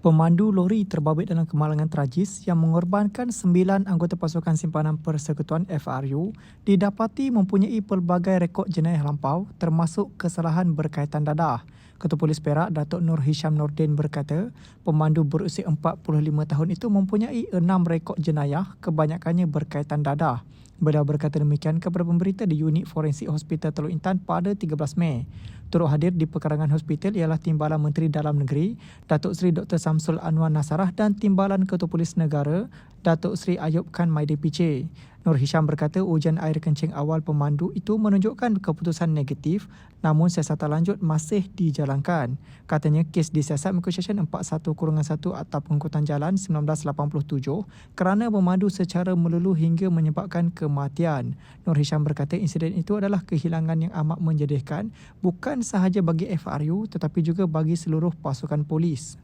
Pemandu lori terbabit dalam kemalangan tragis yang mengorbankan sembilan anggota pasukan simpanan persekutuan FRU didapati mempunyai pelbagai rekod jenayah lampau termasuk kesalahan berkaitan dadah. Ketua Polis Perak Datuk Nur Hisham Nordin berkata, pemandu berusia 45 tahun itu mempunyai enam rekod jenayah kebanyakannya berkaitan dadah. Beliau berkata demikian kepada pemberita di unit forensik Hospital Teluk Intan pada 13 Mei. Turut hadir di pekarangan hospital ialah Timbalan Menteri Dalam Negeri, Datuk Seri Dr. Samsul Anwar Nasarah dan Timbalan Ketua Polis Negara, Datuk Seri Ayub Khan Maidi PC. Nur Hisham berkata ujian air kencing awal pemandu itu menunjukkan keputusan negatif namun siasatan lanjut masih dijalankan. Katanya kes disiasat mengikut Seksyen 41-1 Akta Pengangkutan Jalan 1987 kerana memandu secara melulu hingga menyebabkan kematian. Nur Hisham berkata insiden itu adalah kehilangan yang amat menjadikan bukan sahaja bagi FRU tetapi juga bagi seluruh pasukan polis.